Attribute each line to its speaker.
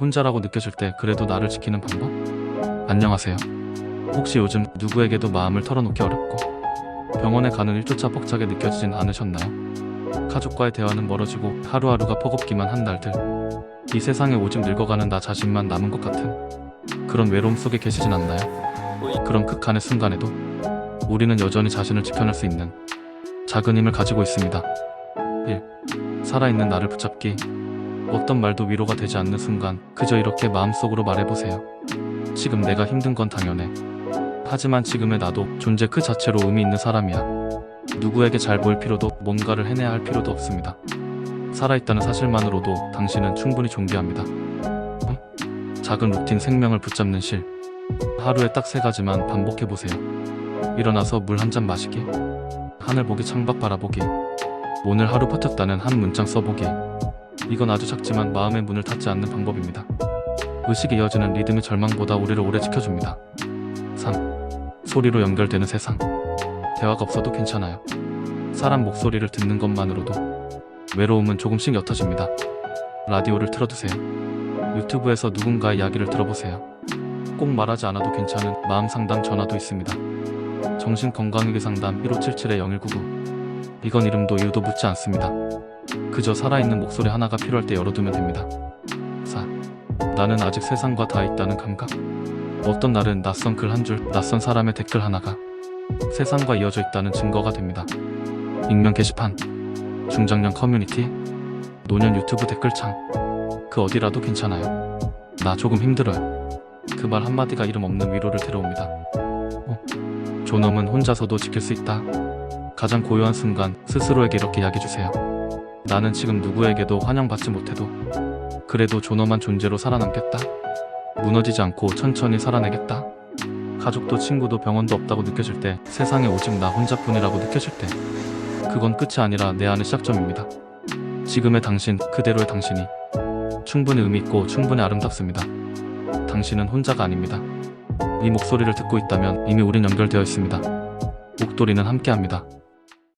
Speaker 1: 혼자라고 느껴질 때 그래도 나를 지키는 방법? 안녕하세요. 혹시 요즘 누구에게도 마음을 털어놓기 어렵고 병원에 가는 일조차 벅차게 느껴지진 않으셨나요? 가족과의 대화는 멀어지고 하루하루가 버겁기만 한 날들. 이 세상에 오직 늙어가는 나 자신만 남은 것 같은 그런 외로움 속에 계시진 않나요? 그런 극한의 순간에도 우리는 여전히 자신을 지켜낼 수 있는 작은 힘을 가지고 있습니다. 1. 살아있는 나를 붙잡기. 어떤 말도 위로가 되지 않는 순간 그저 이렇게 마음속으로 말해보세요. 지금 내가 힘든 건 당연해. 하지만 지금의 나도 존재 그 자체로 의미 있는 사람이야. 누구에게 잘 보일 필요도 뭔가를 해내야 할 필요도 없습니다. 살아있다는 사실만으로도 당신은 충분히 존귀합니다. 응? 작은 루틴 생명을 붙잡는 실. 하루에 딱 세 가지만 반복해보세요. 일어나서 물 한 잔 마시기. 하늘 보기 창밖 바라보기. 오늘 하루 버텼다는 한 문장 써보기. 이건 아주 작지만 마음의 문을 닫지 않는 방법입니다. 의식이 이어지는 리듬이 절망보다 우리를 오래 지켜줍니다. 3. 소리로 연결되는 세상. 대화가 없어도 괜찮아요. 사람 목소리를 듣는 것만으로도 외로움은 조금씩 옅어집니다. 라디오를 틀어두세요. 유튜브에서 누군가의 이야기를 들어보세요. 꼭 말하지 않아도 괜찮은 마음 상담 전화도 있습니다. 정신건강의기 상담 1577-0199. 이건 이름도 이유도 묻지 않습니다. 그저 살아있는 목소리 하나가 필요할 때 열어두면 됩니다. 4. 나는 아직 세상과 다 있다는 감각. 어떤 날은 낯선 글 한 줄, 낯선 사람의 댓글 하나가 세상과 이어져 있다는 증거가 됩니다. 익명 게시판, 중장년 커뮤니티, 노년 유튜브 댓글창, 그 어디라도 괜찮아요. 나 조금 힘들어요. 그 말 한마디가 이름 없는 위로를 데려옵니다. 어? 존엄은 혼자서도 지킬 수 있다. 가장 고요한 순간 스스로에게 이렇게 이야기해주세요. 나는 지금 누구에게도 환영받지 못해도 그래도 존엄한 존재로 살아남겠다. 무너지지 않고 천천히 살아내겠다. 가족도 친구도 병원도 없다고 느껴질 때 세상에 오직 나 혼자뿐이라고 느껴질 때 그건 끝이 아니라 내 안의 시작점입니다. 지금의 당신 그대로의 당신이 충분히 의미 있고 충분히 아름답습니다. 당신은 혼자가 아닙니다. 이 목소리를 듣고 있다면 이미 우린 연결되어 있습니다. 목도리는 함께합니다.